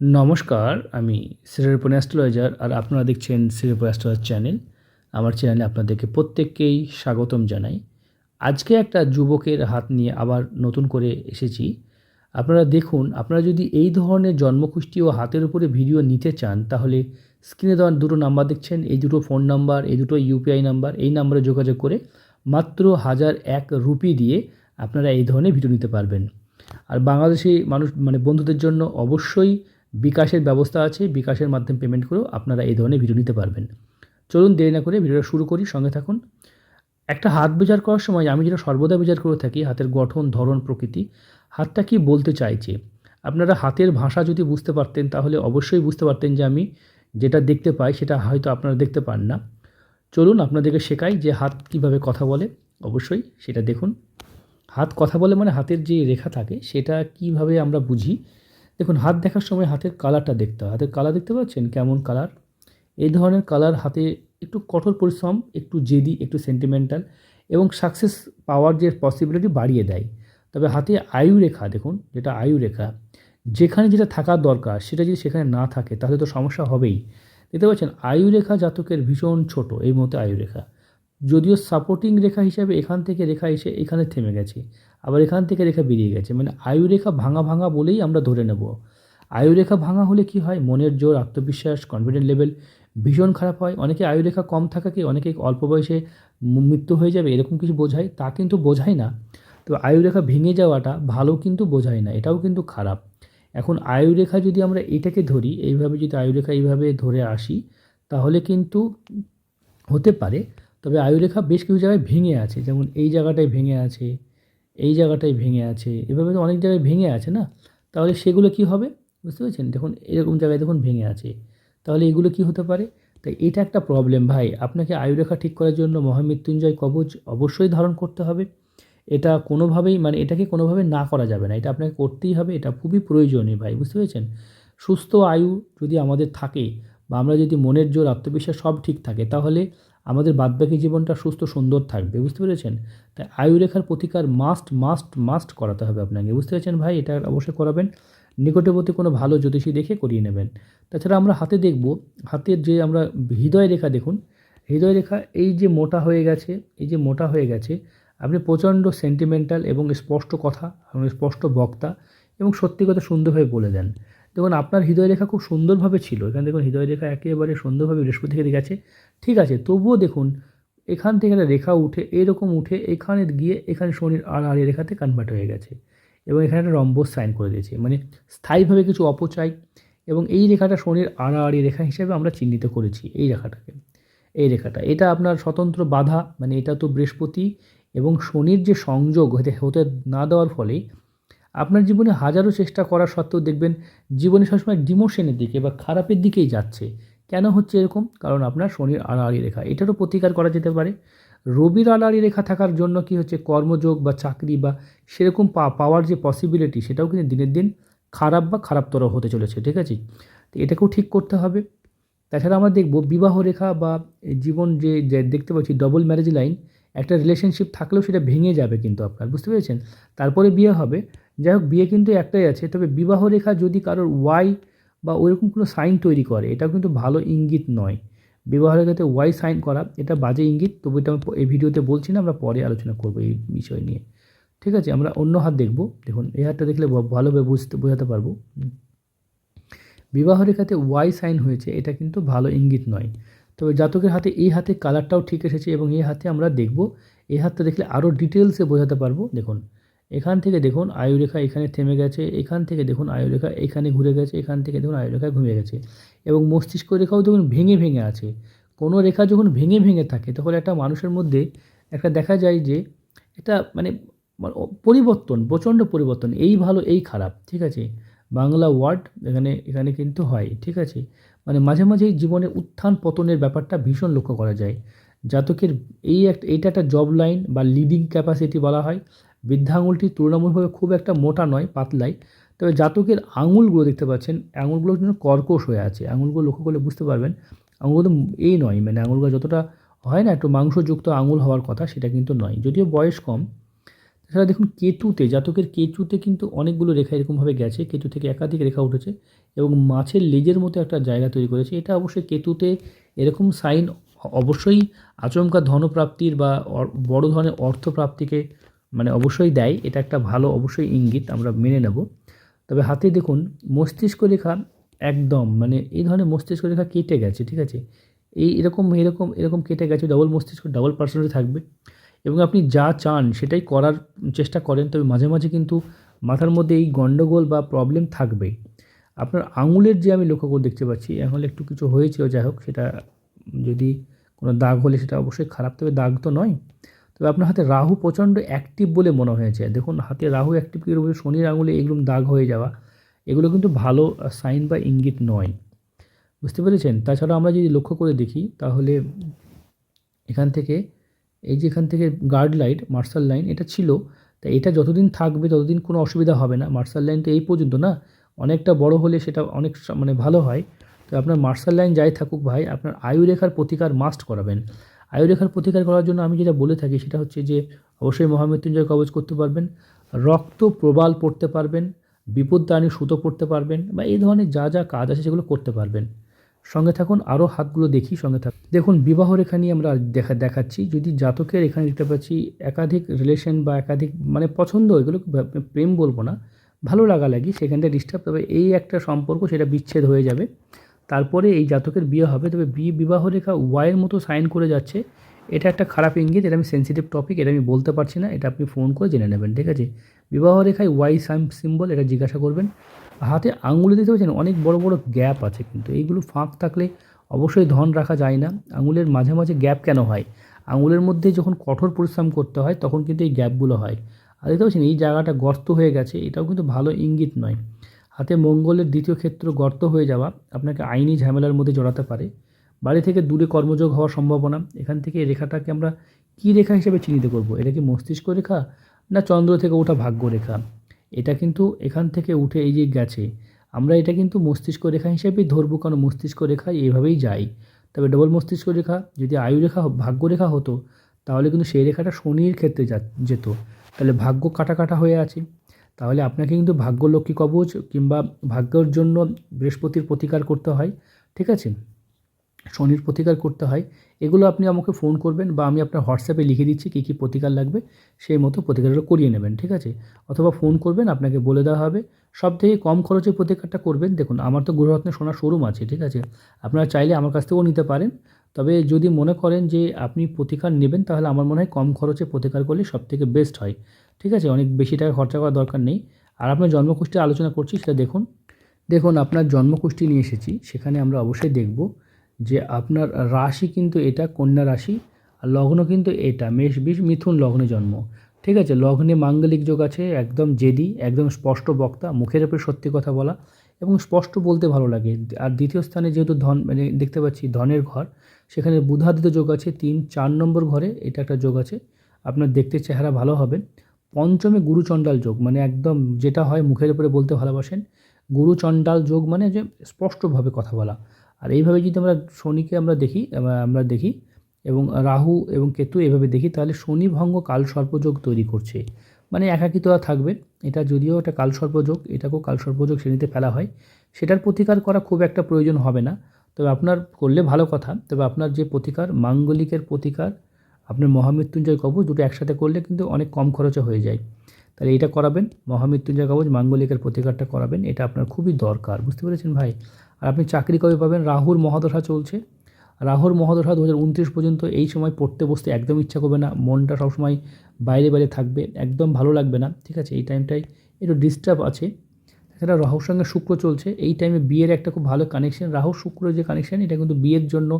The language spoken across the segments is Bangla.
নমস্কার, আমি শ্রীরূপন অ্যাস্ট্রোলজার আর আপনারা দেখছেন শ্রীরূপন অ্যাস্ট্রোলজার চ্যানেল। আমার চ্যানেলে আপনাদেরকে প্রত্যেককেই স্বাগতম জানাই। আজকে একটা যুবকের হাত নিয়ে আবার নতুন করে এসেছি। আপনারা দেখুন, আপনারা যদি এই ধরনের জন্মকুষ্টি ও হাতের উপরে ভিডিও নিতে চান, তাহলে স্ক্রিনে দেওয়ার দুটো নাম্বার দেখছেন, এই দুটো ফোন নাম্বার, এই দুটো ইউপিআই নাম্বার, এই নাম্বারে যোগাযোগ করে মাত্র হাজার এক রুপি দিয়ে আপনারা এই ধরনের ভিডিও নিতে পারবেন। আর বাংলাদেশি মানুষ মানে বন্ধুদের জন্য অবশ্যই বিকাশের ব্যবস্থা আছে, বিকাশের মাধ্যমে পেমেন্ট করেও আপনারা এই ধরনের ভিডিও নিতে পারবেন। চলুন দেরি না করে ভিডিওটা শুরু করি, সঙ্গে থাকুন। একটা হাত বিচার করার সময় আমি যেটা সর্বদা বিচার করে থাকি, হাতের গঠন, ধরন, প্রকৃতি, হাতটা কি বলতে চাইছে? আপনারা হাতের ভাষা যদি বুঝতে পারতেন, তাহলে অবশ্যই বুঝতে পারতেন যে আমি যেটা দেখতে পাই, সেটা হয়তো আপনারা দেখতে পান না। চলুন আপনাদেরকে শেখাই যে হাত কীভাবে কথা বলে। অবশ্যই সেটা দেখুন। হাত কথা বলে মানে হাতের যে রেখা থাকে, সেটা কীভাবে আমরা বুঝি দেখুন, হাত দেখার সময় হাতের কালারটা দেখতে হয়। হাতের কালার দেখতে পাচ্ছেন? কেমন কালার? এই ধরনের কালার হাতে একটু কঠোর পরিশ্রম, একটু জেদি, একটু সেন্টিমেন্টাল এবং সাকসেস পাওয়ার যে পসিবিলিটি বাড়িয়ে দেয়। তবে হাতে আয়ু রেখা দেখুন, যেটা আয়ু রেখা, যেখানে যেটা থাকার দরকার, সেটা যদি সেখানে না থাকে, তাহলে তো সমস্যা হবেই। দেখতে পাচ্ছেন, আয়ু রেখা জাতকের ভীষণ ছোট এই মুহূর্তে আয়ু রেখা। যদিও সাপোর্টিং রেখা হিসাবে এখান থেকে রেখা এসে এখানে থেমে গেছে। আবার এখান থেকে রেখা বেরিয়ে গেছে। মানে আয়ুরেখা ভাঙা ভাঙা বলেই আমরা ধরে নেব। আয়ুরেখা ভাঙা হলে কি হয়? মনের জোর, আত্মবিশ্বাস কনফিডেন্ট লেভেল ভীষণ খারাপ হয়। অনেকে আয়ুরেখা কম থাকাকে অনেকে অল্প বয়সে মৃত্যু হয়ে যাবে, এরকম কিছু বোঝায়। তা কিন্তু বোঝায় না। তো আয়ুরেখা ভেঙে যাওয়াটা ভালো কিন্তু বোঝায় না, এটাও কিন্তু খারাপ। এখন আয়ুরেখা যদি আমরা এটাকে ধরি, এইভাবে যদি আয়ুরেখা এইভাবে ধরে আসি, তাহলে কিন্তু হতে পারে। তবে আয়ুরেখা বেশ কিছু জায়গায় ভেঙে আছে। যেমন এই জায়গাটায় ভেঙে আছে এই জায়গাটায় ভেঙে আছে, এভাবে তো অনেক জায়গায় ভেঙে আছে না? তাহলে সেগুলো কি হবে? বুঝতে পেরেছেন? দেখুন, এরকম জায়গায় দেখুন ভেঙে আছে। তাহলে এগুলো কি হতে পারে? তাই এটা একটা প্রবলেম ভাই। আপনাকে আয়ুরেখা ঠিক করার জন্য মহামৃত্যুঞ্জয় কবচ অবশ্যই ধারণ করতে হবে। এটা কোনোভাবেই মানে এটাকে কোনোভাবে না করা যাবে না। এটা আপনাকে করতেই হবে। এটা খুবই প্রয়োজনীয় ভাই, বুঝতে পেরেছেন? সুস্থ আয়ু যদি আমাদের থাকে বা আমরা যদি মনের জোর, আত্মবিশ্বাস সব ঠিক থাকে, তাহলে আমাদের বাদবাকি জীবনটা সুস্থ, সুন্দর থাকবে, বুঝতে পেরেছেন? তাই আয়ুরেখার প্রতিকার মাস্ট মাস্ট মাস্ট করাতে হবে আপনাকে, বুঝতে পেরেছেন ভাই? এটা অবশ্যই করাবেন। নিকটবর্তী কোনো ভালো জ্যোতিষী দেখে করিয়ে নেবেন। তাছাড়া আমরা হাতে দেখব, হাতের যে আমরা হৃদয় রেখা দেখুন, হৃদয় রেখা এই যে মোটা হয়ে গেছে, এই যে মোটা হয়ে গেছে, আপনি প্রচণ্ড সেন্টিমেন্টাল এবং স্পষ্ট কথা, এবং স্পষ্ট বক্তা, এবং সত্যি কথা সুন্দরভাবে বলে দেন। দেখুন, আপনার হৃদয় রেখা খুব সুন্দরভাবে ছিল। এখানে দেখুন হৃদয় রেখা একেবারে সুন্দরভাবে বৃহস্পতি থেকে গেছে। ঠিক আছে, তবুও দেখুন, এখান থেকে একটা রেখা উঠে, এরকম উঠে এখানে গিয়ে এখানে শনির আর আর রেখাতে কনভার্ট হয়ে গেছে। এবং এখানে একটা রম্বস সাইন করে দিয়েছে। মানে স্থায়ীভাবে কিছু অপচয় এবং এই রেখাটা শনির আড়াআড়ি রেখা হিসেবে আমরা চিহ্নিত করেছি, এই রেখাটাকে। এই রেখাটা, এটা আপনার স্বতন্ত্র বাধা মানে এটা তো বৃহস্পতি এবং শনির যে সংযোগ, হতে হতে না দেওয়ার ফলে আপনার জীবনে হাজারো চেষ্টা করা সত্ত্বেও দেখবেন জীবনে সবসময় ডিমোশনের দিকে বা খারাপের দিকেই যাচ্ছে। কেন হচ্ছে এরকম? কারণ আপনার শনির আড়াআড়ি রেখা, এটারও প্রতিকার করা যেতে পারে। রবির আড়াআড়ি রেখা থাকার জন্য কি হচ্ছে? কর্মযোগ বা চাকরি বা সেরকম পাওয়ার যে পসিবিলিটি সেটাও কিন্তু দিনের দিন খারাপ বা খারাপতর হতে চলেছে, ঠিক আছে? তো এটাকেও ঠিক করতে হবে। তাছাড়া আমরা দেখব বিবাহ রেখা বা জীবন যে দেখতে পাচ্ছি ডবল ম্যারেজ লাইন একটা রিলেশনশিপ থাকলেও সেটা ভেঙে যাবে কিন্তু আপনার, বুঝতে পেরেছেন? তারপরে বিয়ে হবে। যাই হোক বিয়ে কিন্তু একটাই আছে। তবে বিবাহ রেখা যদি কারোর ওয়াই বা ওইরকম কোনো সাইন তৈরি করে, এটাও কিন্তু ভালো ইঙ্গিত নয়। বিবাহ রেখাতে ওয়াই সাইন করা, এটা বাজে ইঙ্গিত। তবু এটা এই ভিডিওতে বলছি না, আমরা পরে আলোচনা করব এই বিষয় নিয়ে। ঠিক আছে, আমরা অন্য হাত দেখব। দেখুন, এই হাতটা দেখলে ভালোভাবে বুঝতে, বোঝাতে পারব। বিবাহ রেখাতে ওয়াই সাইন হয়েছে, এটা কিন্তু ভালো ইঙ্গিত নয়। তবে জাতকের হাতে এই হাতে কালারটাও ঠিক এসেছে এবং এই হাতে আমরা দেখব। এই হাতটা দেখলে আরও ডিটেলসে বোঝাতে পারব। দেখুন এখান থেকে দেখুন আয়ুরেখা এখানে থেমে গেছে, এখান থেকে দেখুন আয়ুরেখা এখানে ঘুরে গেছে, এখান থেকে দেখুন আয়ুরেখা ঘুরে গেছে। এবং মস্তিষ্ক রেখাও দেখুন ভেঙে ভেঙে আছে। কোনো রেখা যখন ভেঙে ভেঙে থাকে, তখন একটা মানুষের মধ্যে একটা দেখা যায় যে এটা মানে পরিবর্তন, প্রচণ্ড পরিবর্তন, এই ভালো, এই খারাপ, ঠিক আছে? বাংলা ওয়ার্ড এখানে এখানে কিন্তু হয়, ঠিক আছে? মানে মাঝে মাঝেই জীবনে উত্থান পতনের ব্যাপারটা ভীষণ লক্ষ্য করা যায়। জাতকের এই একটা এইটা একটা জব লাইন বা লিডিং ক্যাপাসিটি বলা হয়। বৃদ্ধা আঙুলটি তুলনামূলকভাবে খুব একটা মোটা নয়, পাতলাই। তবে জাতকের আঙুলগুলো দেখতে পাচ্ছেন, আঙুলগুলো কিন্তু কর্কশ হয়ে আছে। আঙুলগুলো লক্ষ্য করলে বুঝতে পারবেন আঙুলগুলো এই নয় মানে আঙুলগুলো যতটা হয় না, একটু মাংসযুক্ত আঙুল হওয়ার কথা সেটা কিন্তু নয়। যদিও বয়স কম, তাছাড়া দেখুন কেতুতে জাতকের কেতুতে কিন্তু অনেকগুলো রেখা এরকমভাবে গেছে। কেতু থেকে একাধিক রেখা উঠেছে এবং মাছের লেজের মতো একটা জায়গা তৈরি করেছে। এটা অবশ্যই কেতুতে এরকম সাইন অবশ্যই আচমকা ধনপ্রাপ্তির বা বড় ধরনের অর্থপ্রাপ্তিকে মানে অবশ্যই দেয়, এটা একটা ভালো অবশ্যই ইঙ্গিত, আমরা মেনে নেব। তবে হাতে দেখুন, মস্তিষ্ক রেখা একদম মানে এই ধরনের মস্তিষ্ক রেখা কেটে গেছে, ঠিক আছে? এই এরকম এরকম এরকম কেটে গেছে ডবল মস্তিষ্ক ডবল পার্সেন্টেজ থাকবে। এবং আপনি যা চান, সেটাই করার চেষ্টা করেন, তবে মাঝে মাঝে কিন্তু মাথার মধ্যে এই গণ্ডগোল বা প্রবলেম থাকবেই। আপনার আঙুলের যে আমি লক্ষ্য করে দেখতে পাচ্ছি, এখন একটু কিছু হয়েছিল, যাই হোক, সেটা যদি কোনো দাগ হলে সেটা অবশ্যই খারাপ, তবে দাগ তো নয়। তবে আপনার হাতে রাহু প্রচণ্ড অ্যাক্টিভ বলে মনে হয়েছে। দেখুন, হাতে রাহু অ্যাক্টিভ কী বলে শনির আঙুলে এগুলো দাগ হয়ে যাওয়া, এগুলো কিন্তু ভালো সাইন বা ইঙ্গিত নয়। বুঝতে পেরেছেন? তাছাড়া আমরা যদি লক্ষ্য করে দেখি, তাহলে এখান থেকে, এই যে এখান থেকে গার্ড লাইট মার্শাল লাইন এটা ছিল। তা এটা যতদিন থাকবে, ততদিন কোনো অসুবিধা হবে না। মার্শাল লাইন তো এই পর্যন্ত না? অনেকটা বড় হলে সেটা অনেক মানে ভালো হয়। তো আপনার মার্শাল লাইন যাই থাকুক ভাই, আপনার আয়ু রেখার প্রতিকার মাস্ট করাবেন। আয়ুরেখার প্রতিকার করার জন্য আমি যেটা বলে থাকি সেটা হচ্ছে যে অবশ্যই মহামৃত্যুঞ্জয় কবচ করতে পারবেন, রক্ত প্রবাল পড়তে পারবেন বিপদদানী সুতো পড়তে পারবেন বা এই ধরনের যা যা কাজ আছে সেগুলো করতে পারবেন। সঙ্গে থাকুন আরও হাতগুলো দেখি, সঙ্গে থাকুন দেখুন, বিবাহ রেখা নিয়ে আমরা দেখা দেখাচ্ছি। যদি জাতকের এখানে দেখতে পাচ্ছি, একাধিক রিলেশন বা একাধিক মানে পছন্দ, এগুলো প্রেম বলব না, ভালো লাগা লাগি সেখানটা ডিস্টার্ব তবে এই একটা সম্পর্ক সেটা বিচ্ছেদ হয়ে যাবে। তারপরে এই জাতকের বিয়ে হবে, তবে বিয়ে বিবাহ রেখা ওয়াইয়ের মতো সাইন করে যাচ্ছে। এটা একটা খারাপ ইঙ্গিত, এটা আমি সেন্সিটিভ টপিক এটা আমি বলতে পারছি না, এটা আপনি ফোন করে জেনে নেবেন, ঠিক আছে? বিবাহ রেখায় ওয়াই সাইন সিম্বল এটা জিজ্ঞাসা করবেন। হাতে আঙুলে দিতে পারছেন, অনেক বড় বড় গ্যাপ আছে কিন্তু, এইগুলো ফাঁক থাকলে অবশ্যই ধন রাখা যায় না। আঙুলের মাঝে মাঝে গ্যাপ কেন হয়? আঙুলের মধ্যে যখন কঠোর পরিশ্রম করতে হয়, তখন কিন্তু এই গ্যাপগুলো হয়। আর দেখতে পাচ্ছেন, এই জায়গাটা গর্ত হয়ে গেছে, এটাও কিন্তু ভালো ইঙ্গিত নয়। হাতে মঙ্গলের দ্বিতীয় ক্ষেত্র গর্ত হয়ে যাওয়া আপনাকে আইনি ঝামেলার মধ্যে জড়াতে পারে। বাড়ি থেকে দূরে কর্মযোগ হওয়ার সম্ভাবনা, এখান থেকে এই রেখাটাকে আমরা কী রেখা হিসেবে চিহ্নিত করব? এটা কি মস্তিষ্ক রেখা না চন্দ্র থেকে ওঠা ভাগ্য রেখা? এটা কিন্তু এখান থেকে উঠে এই যে গেছে, আমরা এটা কিন্তু মস্তিষ্ক রেখা হিসেবেই ধরবো, কারণ মস্তিষ্ক রেখা এইভাবেই যায়। তবে ডবল মস্তিষ্ক রেখা, যদি আয়ু রেখা ভাগ্য রেখা হতো, তাহলে কিন্তু সেই রেখাটা শনির ক্ষেত্রে যেত। তাহলে ভাগ্য কাটা কাটা হয়ে আছে। তাহলে আপনাকে কিন্তু ভাগ্যলক্ষ্মী কবচ কিংবা ভাগ্যর জন্য বৃহস্পতির প্রতিকার করতে হয়, ঠিক আছে? শনির প্রতিকার করতে হয়। এগুলো আপনি আমাকে ফোন করবেন বা আমি আপনার হোয়াটসঅ্যাপে লিখে দিচ্ছি কী কী প্রতিকার লাগবে, সেই মতো প্রতিকারগুলো করিয়ে নেবেন, ঠিক আছে? অথবা ফোন করবেন, আপনাকে বলে দেওয়া হবে। সব থেকে কম খরচে প্রতিকারটা করবেন, দেখুন, আমার তো গুরুরত্নের সোনার শোরুম আছে, ঠিক আছে? আপনারা চাইলে আমার কাছ থেকেও নিতে পারেন। তবে যদি মনে করেন যে আপনি প্রতিকার নেবেন, তাহলে আমার মনে হয় কম খরচে প্রতিকার করলে সব থেকে বেস্ট হয়। ঠিক আছে? অনেক বেশি টাকা খরচা করার দরকার নেই। আর আপনার জন্মকুষ্ঠী আলোচনা করছি, সেটা দেখুন। দেখুন, আপনার জন্মকুষ্ঠী নিয়ে এসেছি, সেখানে আমরা অবশ্যই দেখব যে আপনার রাশি কিন্তু এটা, কন্যা রাশি, আর লগ্ন কিন্তু এটা, মেষ, বিষ, মিথুন লগ্নে জন্ম। ঠিক আছে? লগ্নে মাঙ্গলিক যোগ আছে, একদম জেদি, একদম স্পষ্ট বক্তা, মুখের উপরে সত্যি কথা বলা, এবং স্পষ্ট বলতে ভালো লাগে। আর দ্বিতীয় স্থানে যেহেতু ধন মানে দেখতে পাচ্ছি ধনের ঘর, সেখানে বুধাদিত যোগ আছে, তিন, চার নম্বর ঘরে এটা একটা যোগ আছে। আপনার দেখতে চেহারা ভালো হবে। পঞ্চমে গুরুচণ্ডাল যোগ মানে একদম যেটা হয় মুখের উপরে বলতে ভালোবাসেন গুরুচণ্ডাল যোগ মানে যে স্পষ্টভাবে কথা বলা। আর এইভাবে যদি আমরা শনিকে আমরা দেখি আমরা দেখি, এবং রাহু এবং কেতু এভাবে দেখি, তাহলে শনি ভঙ্গ কাল সর্পযোগ তৈরি করছে। মানে একাকিত্ব থাকবে, এটা যদিও একটা কাল সর্পযোগ এটাকেও কাল সর্পযোগ শ্রেণীতে ফেলা হয়। সেটার প্রতিকার করা খুব একটা প্রয়োজন হবে না। তবে আপনার করলে ভালো কথা, তবে আপনার যে প্রতিকার, মাঙ্গলিকের প্রতিকার আপনার মহামৃত্যুঞ্জয় কবচ দুটো একসাথে করলে কিন্তু অনেক কম খরচে হয়ে যায়। তাহলে এইটা করাবেন, মহামৃত্যুঞ্জয় কবচ, মাঙ্গলিকের প্রতিকারটা করাবেন, এটা আপনার খুবই দরকার, বুঝতে পেরেছেন ভাই? আর আপনি চাকরি কবে পাবেন? রাহুর মহাদশা চলছে। রাহুর মহাদশা দু হাজার উনত্রিশ পর্যন্ত এই সময় পড়তে বসতে একদম ইচ্ছা করবে না, মনটা সবসময় বাইরে বাইরে থাকবে, একদম ভালো লাগবে না, ঠিক আছে? এই টাইমটাই একটু ডিস্টার্ব আছে। তাছাড়া রাহুর সঙ্গে শুক্র চলছে, এই টাইমে বিয়ের একটা খুব ভালো কানেকশন রাহু শুক্র যে কানেকশন এটা কিন্তু বিয়ের জন্য,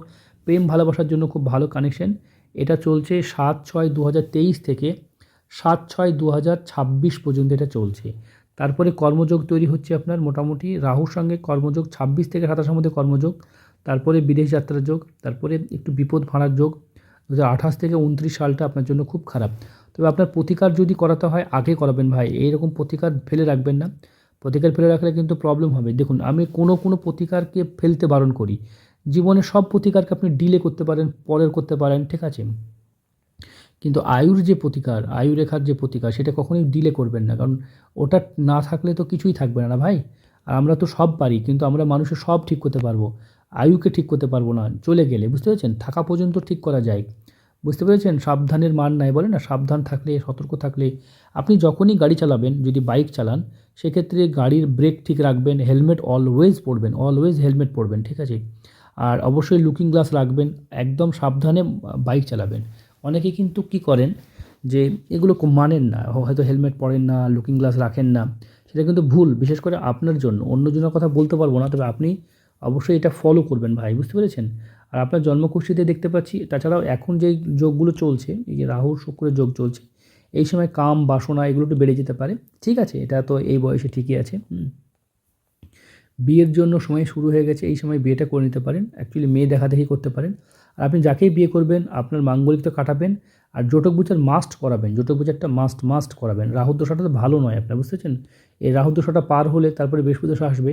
প্রেম ভালোবাসার জন্য খুব ভালো কানেকশন এটা চলছে সাত ছয় দু থেকে সাত ছয় দু পর্যন্ত এটা চলছে। তারপরে কর্মযোগ তৈরি হচ্ছে আপনার মোটামুটি রাহুর সঙ্গে কর্মযোগ, ছাব্বিশ থেকে সাতাশের মধ্যে কর্মযোগ, তারপরে বিদেশ যাত্রার যোগ, তারপরে একটু বিপদ ভাড়ার যোগ। দু হাজার আঠাশ থেকে উনত্রিশ সালটা আপনার জন্য খুব খারাপ। তবে আপনার প্রতিকার যদি করাতে হয়, আগে করাবেন ভাই। এইরকম প্রতিকার ফেলে রাখবেন না। প্রতিকার ফেলে রাখলে কিন্তু প্রবলেম হবে। দেখুন, আমি কোনো কোনো প্রতিকারকে ফেলতে বারণ করি। জীবনে সব প্রতিকারকে আপনি ডিলে করতে পারেন, পরের করতে পারেন, ঠিক আছে? কিন্তু আয়ুর যে প্রতিকার আয়ু রেখার যে প্রতিকার, সেটা কখনোই ডিলে করবেন না। কারণ ওটা না থাকলে তো কিছুই থাকবে না না ভাই? আর আমরা তো সব পারি, কিন্তু আমরা মানুষের সব ঠিক করতে পারব। আয়ুকে ঠিক করতে পারব না, চলে গেলে, বুঝতে পেরেছেন? থাকা পর্যন্ত ঠিক করা যায়। বুঝতে পেরেছেন? সাবধানের মান নাই বলে না, সাবধান থাকলে, সতর্ক থাকলে, আপনি যখনই গাড়ি চালাবেন, যদি বাইক চালান, সেক্ষেত্রে গাড়ির ব্রেক ঠিক রাখবেন হেলমেট অলওয়েজ পরবেন অলওয়েজ হেলমেট পরবেন, ঠিক আছে? আর অবশ্যই লুকিং গ্লাস রাখবেন, একদম সাবধানে বাইক চালাবেন। অনেকে কিন্তু কি করেন যে এগুলো মানেন না হয়তো হেলমেট পরেন না লুকিং গ্লাস রাখেন না, সেটা কিন্তু ভুল, বিশেষ করে আপনার জন্য। অন্যজনের কথা বলতে পারব না, তবে আপনি অবশ্যই এটা ফলো করবেন ভাই, বুঝতে পেরেছেন? আর আপনার জন্মকুষ্ঠিতে দেখতে পাচ্ছি, তাছাড়াও এখন যে যোগগুলো চলছে, এই যে রাহু, শুক্রের যোগ চলছে, এই সময় কাম, বাসনা, এগুলো একটু বেড়ে যেতে পারে। ঠিক আছে, এটা তো এই বয়সে ঠিকই আছে। বিয়ের জন্য সময় শুরু হয়ে গেছে, এই সময় বিয়েটা করে নিতে পারেন। অ্যাকচুয়ালি মেয়ে দেখা দেখি করতে পারেন। আর আপনি যাকেই বিয়ে করবেন, আপনার মাঙ্গলিক তো কাটাবেন আর জোটক বিচার মাস্ট করাবেন। জোটক বিচারটা মাস্ট মাস্ট করাবেন। রাহু দশাটা তো ভালো নয় আপনার, বুঝতেছেন? এই রাহু দশাটা পার হলে তারপরে বৃহস্পতি দশা আসবে,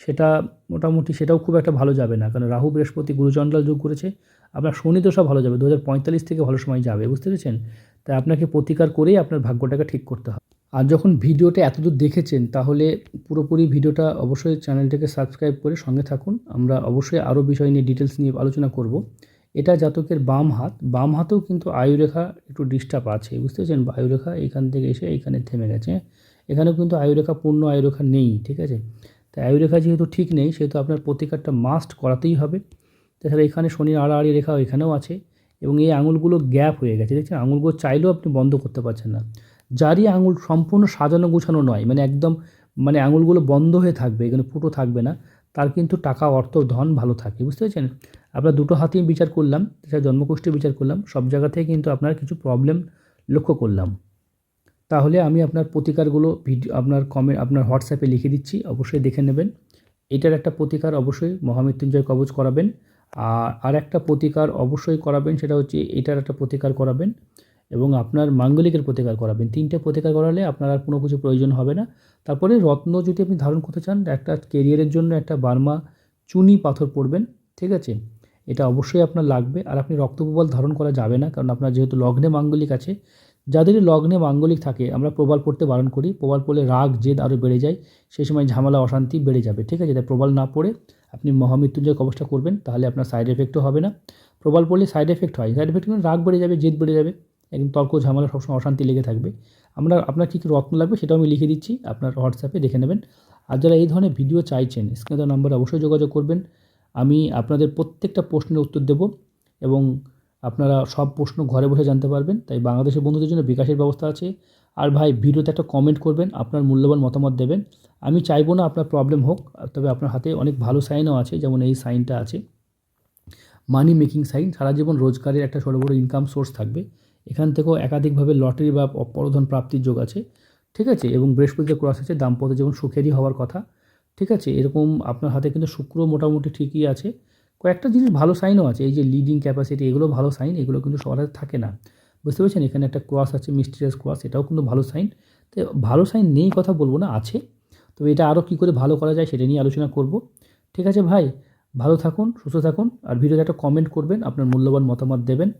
সেটা মোটামুটি সেটাও খুব একটা ভালো যাবে না। কারণ রাহু বৃহস্পতি গুরুচন্ডাল যোগ করেছে, আপনার শনি দশা ভালো যাবে। দু হাজার পঁয়তাল্লিশ থেকে ভালো সময় যাবে, বুঝতে পেরেছেন? তাই আপনাকে প্রতিকার করেই আপনার ভাগ্যটাকে ঠিক করতে হবে। আর যখন ভিডিওটা এতদূর দেখেছেন, তাহলে পুরোপুরি ভিডিওটা অবশ্যই চ্যানেলটাকে সাবস্ক্রাইব করে সঙ্গে থাকুন। আমরা অবশ্যই আরও বিষয় নিয়ে ডিটেলস নিয়ে আলোচনা করব। এটা জাতকের বাম হাত। বাম হাতেও কিন্তু আয়ুরেখা একটু ডিস্টার্ব আছে, বুঝতে পেরেছেন? আয়ুরেখা এইখান থেকে এসে এইখানে থেমে গেছে। এখানেও কিন্তু আয়ুরেখা, পূর্ণ আয়ুরেখা নেই, ঠিক আছে? তাই আয়ুরেখা যেহেতু ঠিক নেই, সেহেতু আপনার প্রতিকারটা মাস্ট করাতেই হবে। তাছাড়া এখানে শনির আড়াআড়ি রেখা এখানেও আছে এবং এই আঙুলগুলো গ্যাপ হয়ে গেছে, দেখছেন? আঙুলগুলো চাইলেও আপনি বন্ধ করতে পারছেন না। যারই আঙুল সম্পূর্ণ সাজানো গোছানো নয়। মানে একদম মানে আঙুলগুলো বন্ধ হয়ে থাকবে, এখানে ফুটো থাকবে না। তার কিন্তু টাকা, অর্থ, ধন ভালো থাকে, বুঝতে পেরেছেন? আপনার দুটো হাতেই বিচার করলাম, সেটা জন্মকোষ্ঠী বিচার করলাম, সব জায়গা থেকে কিন্তু আপনার কিছু প্রবলেম লক্ষ্য করলাম। তাহলে আমি আপনার প্রতিকারগুলো ভিডিও, আপনার কমে আপনার হোয়াটসঅ্যাপে লিখে দিচ্ছি, অবশ্যই দেখে নেবেন। এটার একটা প্রতিকার অবশ্যই মহামৃত্যুঞ্জয় কবচ করাবেন। আর আর একটা প্রতিকার অবশ্যই করাবেন, সেটা হচ্ছে এটার একটা প্রতিকার করাবেন। এবং আপনার মাঙ্গলিকের প্রতিকার করাবেন। তিনটে প্রতিকার করালে আপনার আর কোনো কিছু প্রয়োজন হবে না। তারপরে রত্ন যদি আপনি ধারণ করতে চান, একটা কেরিয়ারের জন্য একটা বার্মা চুনি পাথর পড়বেন ঠিক আছে? এটা অবশ্যই আপনার লাগবে। আর আপনি রক্তপ্রবাল ধারণ করা যাবে না, কারণ আপনার যেহেতু লগ্নে মাঙ্গলিক আছে। যাদের লগ্নে মাঙ্গলিক থাকে, আমরা প্রবাল পড়তে বারণ করি। প্রবাল পড়লে রাগ, জেদ আরও বেড়ে যায়। সেই সময় ঝামেলা, অশান্তি বেড়ে যাবে, ঠিক আছে? তাই প্রবাল না পড়ে আপনি মহামৃত্যুঞ্জয় কবচটা করবেন, তাহলে আপনার সাইড এফেক্টও হবে না। প্রবাল পড়লে সাইড এফেক্ট হয়। সাইড এফেক্ট রাগ বেড়ে যাবে, জেদ বেড়ে যাবে। একদম তর্ক ঝামেলা সবসময় অশান্তি লেগে থাকবে। আমরা, আপনার কী কী রত্ন লাগবে সেটাও আমি লিখে দিচ্ছি, আপনার হোয়াটসঅ্যাপে দেখে নেবেন। আর যারা এই ধরনের ভিডিও চাইছেন, স্ক্রিনে নাম্বারে অবশ্যই যোগাযোগ করবেন। আমি আপনাদের প্রত্যেকটা প্রশ্নের উত্তর দেব এবং আপনারা সব প্রশ্ন ঘরে বসে জানতে পারবেন। তাই বাংলাদেশের বন্ধুদের জন্য বিকাশের ব্যবস্থা আছে। আর ভাই, ভিডিওতে একটা কমেন্ট করবেন, আপনার মূল্যবান মতামত দেবেন। আমি চাইব না আপনার প্রবলেম হোক, তবে আপনার হাতে অনেক ভালো সাইনও আছে, যেমন এই সাইনটা আছে। মানি মেকিং সাইন সারা জীবন রোজগারের একটা ছোটো বড়ো ইনকাম সোর্স থাকবে। এখান থেকেও একাধিকভাবে লটারি বা পরধন প্রাপ্তির যোগ আছে, ঠিক আছে? এবং বৃহস্পতিতে ক্রস আছে, দাম্পত্য যেমন সুখেরই হওয়ার কথা, ঠিক আছে? এরকম আপনার হাতে কিন্তু শুক্র মোটামুটি ঠিকই আছে। কয়েকটা জিনিস ভালো সাইনও আছে, এই যে লিডিং ক্যাপাসিটি এগুলো ভালো সাইন এগুলো কিন্তু সবার হাতে থাকে না। বুঝতে পেরেছেন? এখানে একটা ক্রস আছে মিস্টিরিয়াস ক্রস এটাও কিন্তু ভালো সাইন তো ভালো সাইন নেই কথা বলব না, আছে। তবে এটা আরও কী করে ভালো করা যায় সেটা নিয়ে আলোচনা করব। ঠিক আছে ভাই? ভালো থাকুন, সুস্থ থাকুন, আর ভিডিওতে একটা কমেন্ট করবেন, আপনার মূল্যবান মতামত দেবেন।